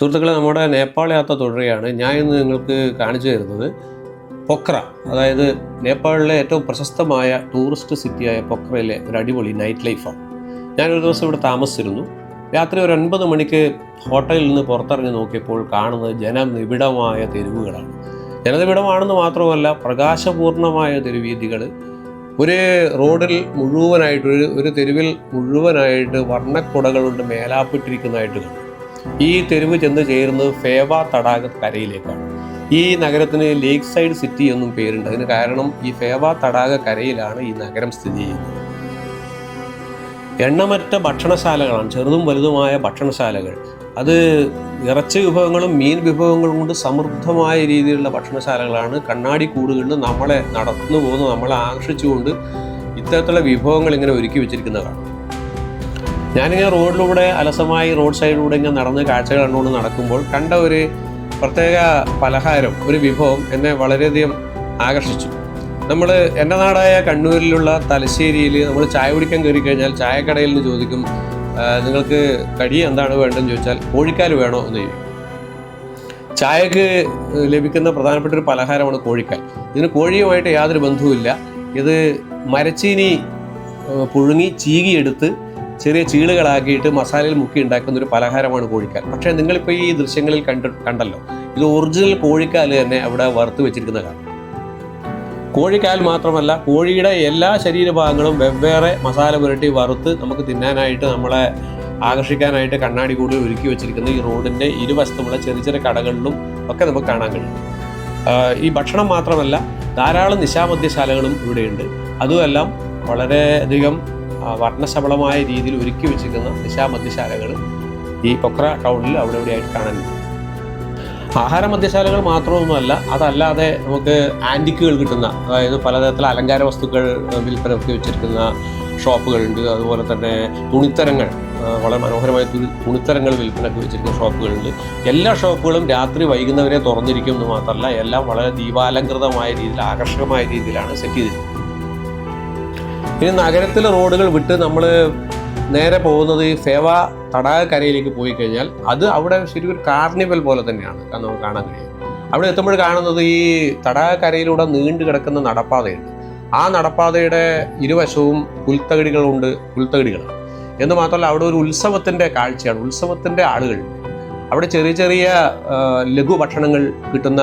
സുഹൃത്തുക്കളെ നമ്മുടെ നേപ്പാൾ യാത്ര തുടരുകയാണ്. ഞാൻ ഇന്ന് നിങ്ങൾക്ക് കാണിച്ചു തരുന്നത് പൊക്ര. അതായത് നേപ്പാളിലെ ഏറ്റവും പ്രശസ്തമായ ടൂറിസ്റ്റ് സിറ്റിയായ പൊക്രയിലെ ഒരു അടിപൊളി നൈറ്റ് ലൈഫാണ് ഞാനൊരു ദിവസം ഇവിടെ താമസിച്ചിരുന്നു. രാത്രി ഒരു ഒൻപത് മണിക്ക് ഹോട്ടലിൽ നിന്ന് പുറത്തിറങ്ങി നോക്കിയപ്പോൾ കാണുന്നത് ജനനിബിഡമായ തെരുവുകളാണ്. ജനനിബിഡമാണെന്ന് മാത്രമല്ല പ്രകാശപൂർണമായ തെരുവീതികൾ ഒരു റോഡിൽ മുഴുവനായിട്ട് ഒരു ഒരു തെരുവിൽ മുഴുവനായിട്ട് വർണക്കുടകൾ കൊണ്ട് മേലാപ്പിട്ടിരിക്കുന്നതായിട്ട് കണ്ടു. ഈ തെരുവ് ചെന്ന് ചേരുന്നത് ഫേവ തടാക കരയിലേക്കാണ്. ഈ നഗരത്തിന് ലേക്ക് സൈഡ് സിറ്റി എന്നും പേരുണ്ട്. അതിന് കാരണം ഈ ഫേവ തടാക കരയിലാണ് ഈ നഗരം സ്ഥിതി ചെയ്യുന്നത്. എണ്ണമറ്റ ഭക്ഷണശാലകളാണ്. ചെറുതും വലുതുമായ ഭക്ഷണശാലകൾ. അത് ഇറച്ചി വിഭവങ്ങളും മീൻ വിഭവങ്ങളും കൊണ്ട് സമൃദ്ധമായ രീതിയിലുള്ള ഭക്ഷണശാലകളാണ്. കണ്ണാടി കൂടുകളിൽ നമ്മളെ നടന്നു പോകുന്ന നമ്മളെ ആകർഷിച്ചുകൊണ്ട് ഇത്തരത്തിലുള്ള വിഭവങ്ങൾ ഇങ്ങനെ ഒരുക്കി വെച്ചിരിക്കുന്നതാണ്. ഞാനിങ്ങനെ റോഡിലൂടെ അലസമായി റോഡ് സൈഡിലൂടെ ഇങ്ങനെ നടന്ന് കാഴ്ചകൾ കണ്ടുകൊണ്ട് നടക്കുമ്പോൾ കണ്ട ഒരു പ്രത്യേക പലഹാരം ഒരു വിഭവം എന്നെ വളരെയധികം ആകർഷിച്ചു. നമ്മൾ എന്റെ നാടായ കണ്ണൂരിലുള്ള തലശ്ശേരിയിൽ നമ്മൾ ചായ കുടിക്കാൻ കയറി കഴിഞ്ഞാൽ ചായക്കടയിൽ നിന്ന് ചോദിക്കും നിങ്ങൾക്ക് കടി എന്താണ് വേണ്ടതെന്ന് ചോദിച്ചാൽ കോഴിക്കാൽ വേണോ എന്ന് ചോദിക്കും. ചായക്ക് ലഭിക്കുന്ന പ്രധാനപ്പെട്ട ഒരു പലഹാരമാണ് കോഴിക്കാൽ. ഇതിന് കോഴിയുമായിട്ട് യാതൊരു ബന്ധവുമില്ല. ഇത് മരച്ചീനി പുഴുങ്ങി ചീകിയെടുത്ത് ചെറിയ ചീളുകളാക്കിയിട്ട് മസാലയിൽ മുക്കി ഉണ്ടാക്കുന്ന ഒരു പലഹാരമാണ് കോഴിക്കാൽ. പക്ഷേ നിങ്ങളിപ്പോൾ ഈ ദൃശ്യങ്ങളിൽ കണ്ട് കണ്ടല്ലോ ഇത് ഒറിജിനൽ കോഴിക്കാൽ തന്നെ അവിടെ വറുത്ത് വെച്ചിരിക്കുന്ന കാണാം കോഴിക്കാൽ മാത്രമല്ല കോഴിയുടെ എല്ലാ ശരീരഭാഗങ്ങളും വെവ്വേറെ മസാല പുരട്ടി വറുത്ത് നമുക്ക് തിന്നാനായിട്ട് നമ്മളെ ആകർഷിക്കാനായിട്ട് കണ്ണാടി കൂടി ഒരുക്കി വെച്ചിരിക്കുന്ന ഈ റോഡിന്റെ ഇരുവശത്തുമുള്ള ചെറിയ ചെറിയ കടകളിലും ഒക്കെ നമുക്ക് കാണാൻ കഴിയും. ഈ ഭക്ഷണം മാത്രമല്ല ധാരാളം നിശാമദ്യശാലകളും ഇവിടെയുണ്ട്. അതുമെല്ലാം വളരെയധികം വർണശബളമായ രീതിയിൽ ഒരുക്കി വെച്ചിരിക്കുന്ന ദിശാമദ്യശാലകൾ ഈ പൊക്ര ടൗണിൽ അവിടെ ഇവിടെയായിട്ട് കാണാനുണ്ട് ആഹാര മദ്യശാലകൾ മാത്രമൊന്നുമല്ല അതല്ലാതെ നമുക്ക് ആന്റിക്കുകൾ കിട്ടുന്ന അതായത് പലതരത്തിലുള്ള അലങ്കാര വസ്തുക്കൾ വിൽപ്പന വിൽപ്പനയ്ക്ക് വെച്ചിരിക്കുന്ന ഷോപ്പുകളുണ്ട്. അതുപോലെ തന്നെ തുണിത്തരങ്ങൾ വളരെ മനോഹരമായ തുണി- തുണിത്തരങ്ങൾ വിൽപ്പനയ്ക്ക് വെച്ചിരിക്കുന്ന ഷോപ്പുകളുണ്ട്. എല്ലാ ഷോപ്പുകളും രാത്രി വൈകുന്നവരെ തുറന്നിരിക്കും എന്ന് മാത്രമല്ല എല്ലാം വളരെ ദീപാലങ്കൃതമായ രീതിയിൽ ആകർഷകമായ രീതിയിലാണ് സെറ്റ് ചെയ്തിരിക്കുന്നത്. ഇനി നഗരത്തിലെ റോഡുകൾ വിട്ട് നമ്മൾ നേരെ പോകുന്നത് ഈ സേവ തടാകക്കരയിലേക്ക് പോയി കഴിഞ്ഞാൽ അത് അവിടെ ശരിക്കും ഒരു കാർണിവൽ പോലെ തന്നെയാണ് നമുക്ക് കാണാൻ കഴിയും അവിടെ എത്തുമ്പോൾ കാണുന്നത് ഈ തടാകക്കരയിലൂടെ നീണ്ടു കിടക്കുന്ന നടപ്പാതയുണ്ട്. ആ നടപ്പാതയുടെ ഇരുവശവും പുൽത്തകിടികളുണ്ട് പുൽത്തകിടികളാണ്. എന്ന് മാത്രമല്ല അവിടെ ഒരു ഉത്സവത്തിന്റെ കാഴ്ചയാണ്. ഉത്സവത്തിന്റെ ആളുകൾ. അവിടെ ചെറിയ ചെറിയ ലഘു ഭക്ഷണങ്ങൾ കിട്ടുന്ന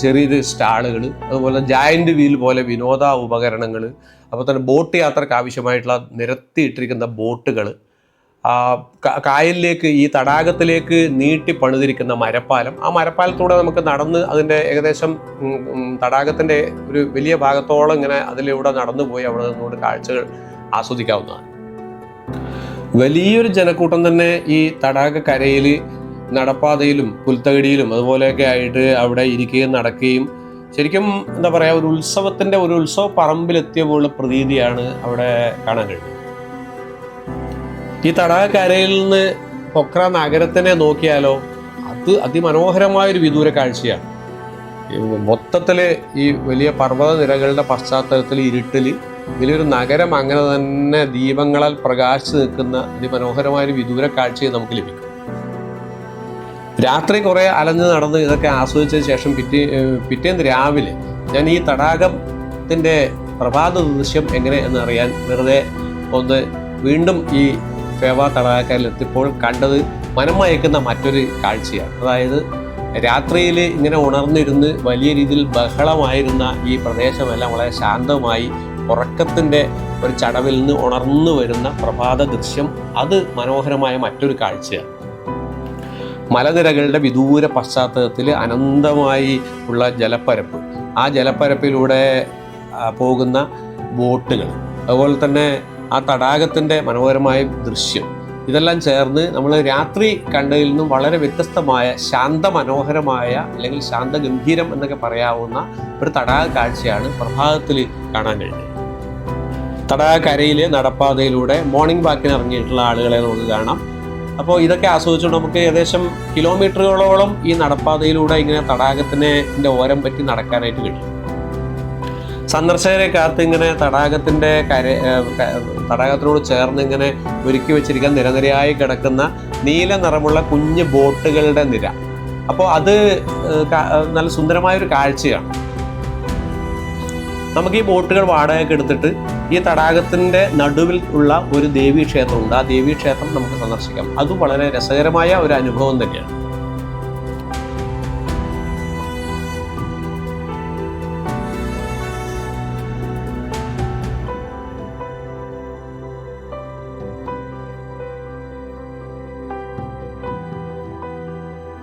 ചെറിയ സ്റ്റാളുകൾ അതുപോലെ ജായന്റ് വീൽ പോലെ വിനോദ ഉപകരണങ്ങൾ അപ്പോൾ തന്നെ ബോട്ട് യാത്രയ്ക്ക് ആവശ്യമായിട്ടുള്ള നിരത്തിയിട്ടിരിക്കുന്ന ബോട്ടുകൾ കായലിലേക്ക് ഈ തടാകത്തിലേക്ക് നീട്ടി പണിതിരിക്കുന്ന മരപ്പാലം. ആ മരപ്പാലത്തൂടെ നമുക്ക് നടന്ന് അതിന്റെ ഏകദേശം തടാകത്തിന്റെ ഒരു വലിയ ഭാഗത്തോളം ഇങ്ങനെ അതിലൂടെ നടന്നു പോയി അവിടെ നിന്നുകൊണ്ട് കാഴ്ചകൾ ആസ്വദിക്കാവുന്നതാണ്. വലിയൊരു ജനക്കൂട്ടം തന്നെ ഈ തടാകക്കരയിൽ നടപ്പാതയിലും പുൽത്തകിടിയിലും അതുപോലെയൊക്കെ ആയിട്ട് അവിടെ ഇരിക്കുകയും നടക്കുകയും ശരിക്കും എന്താ പറയുക ഒരു ഉത്സവത്തിന്റെ ഒരു ഉത്സവ പറമ്പിലെത്തിയ പോലുള്ള പ്രതീതിയാണ് അവിടെ കാണാൻ കഴിയുന്നത് ഈ തടാകക്കരയിൽ നിന്ന് പൊക്ര നഗരത്തിനെ നോക്കിയാലോ അത് അതിമനോഹരമായൊരു വിദൂര കാഴ്ചയാണ്. മൊത്തത്തിൽ ഈ വലിയ പർവത നിരകളുടെ പശ്ചാത്തലത്തിൽ ഇരുട്ടിൽ വലിയൊരു നഗരം അങ്ങനെ തന്നെ ദീപങ്ങളാൽ പ്രകാശിച്ച് നിൽക്കുന്ന അതിമനോഹരമായൊരു വിദൂര കാഴ്ചയെ നമുക്ക് ലഭിക്കും. രാത്രി കുറേ അലഞ്ഞ് നടന്ന് ഇതൊക്കെ ആസ്വദിച്ചതിന് ശേഷം പിറ്റേ പിറ്റേന്ന് രാവിലെ ഞാൻ ഈ തടാകത്തിന്റെ പ്രഭാത ദൃശ്യം എങ്ങനെ എന്നറിയാൻ വെറുതെ ഒന്ന് വീണ്ടും ഈ ഫേവ തടാകക്കരയിൽ എത്തിയപ്പോൾ കണ്ടത് മനം മയക്കുന്ന മറ്റൊരു കാഴ്ചയാണ്. അതായത് രാത്രിയിൽ ഇങ്ങനെ ഉണർന്നിരുന്ന് വലിയ രീതിയിൽ ബഹളമായിരുന്ന ഈ പ്രദേശമെല്ലാം വളരെ ശാന്തമായി ഉറക്കത്തിന്റെ ഒരു ചടവിൽ നിന്ന് ഉണർന്നു വരുന്ന പ്രഭാത ദൃശ്യം. അത് മനോഹരമായ മറ്റൊരു കാഴ്ചയാണ്. മലനിരകളുടെ വിദൂര പശ്ചാത്തലത്തിൽ അനന്തമായി ഉള്ള ജലപ്പരപ്പ്. ആ ജലപ്പരപ്പിലൂടെ പോകുന്ന ബോട്ടുകൾ. അതുപോലെ തന്നെ ആ തടാകത്തിന്റെ മനോഹരമായ ദൃശ്യം. ഇതെല്ലാം ചേർന്ന് നമ്മൾ രാത്രി കണ്ടതിൽ നിന്നും വളരെ വ്യത്യസ്തമായ ശാന്തമനോഹരമായ അല്ലെങ്കിൽ ശാന്തഗംഭീരം എന്നൊക്കെ പറയാവുന്ന ഒരു തടാക കാഴ്ചയാണ് പ്രഭാതത്തിൽ കാണാൻ കഴിഞ്ഞത്. തടാകക്കരയിലെ നടപ്പാതയിലൂടെ മോർണിംഗ് വാക്കിന് ഇറങ്ങിയിട്ടുള്ള ആളുകളെ നമുക്ക് കാണാം. അപ്പോൾ ഇതൊക്കെ ആസ്വദിച്ചുകൊണ്ട് നമുക്ക് ഏകദേശം കിലോമീറ്ററുകളോളം ഈ നടപ്പാതയിലൂടെ ഇങ്ങനെ തടാകത്തിനെ ഓരം പറ്റി നടക്കാനായിട്ട് കഴിയും. സന്ദർശകരെ കാത്ത് ഇങ്ങനെ തടാകത്തിന്റെ കര തടാകത്തിനോട് ചേർന്ന് ഇങ്ങനെ ഒരുക്കി വെച്ചിരിക്കാൻ നിരനിരയായി കിടക്കുന്ന നീല നിറമുള്ള കുഞ്ഞ് ബോട്ടുകളുടെ നിര. അപ്പോൾ അത് നല്ല സുന്ദരമായൊരു കാഴ്ചയാണ്. നമുക്ക് ഈ ബോട്ടുകൾ വാടകയ്ക്ക് എടുത്തിട്ട് ഈ തടാകത്തിന്റെ നടുവിൽ ഉള്ള ഒരു ദേവീക്ഷേത്രമുണ്ട്. ആ ദേവീക്ഷേത്രം നമുക്ക് സന്ദർശിക്കാം. അത് വളരെ രസകരമായ ഒരു അനുഭവം തന്നെയാണ്.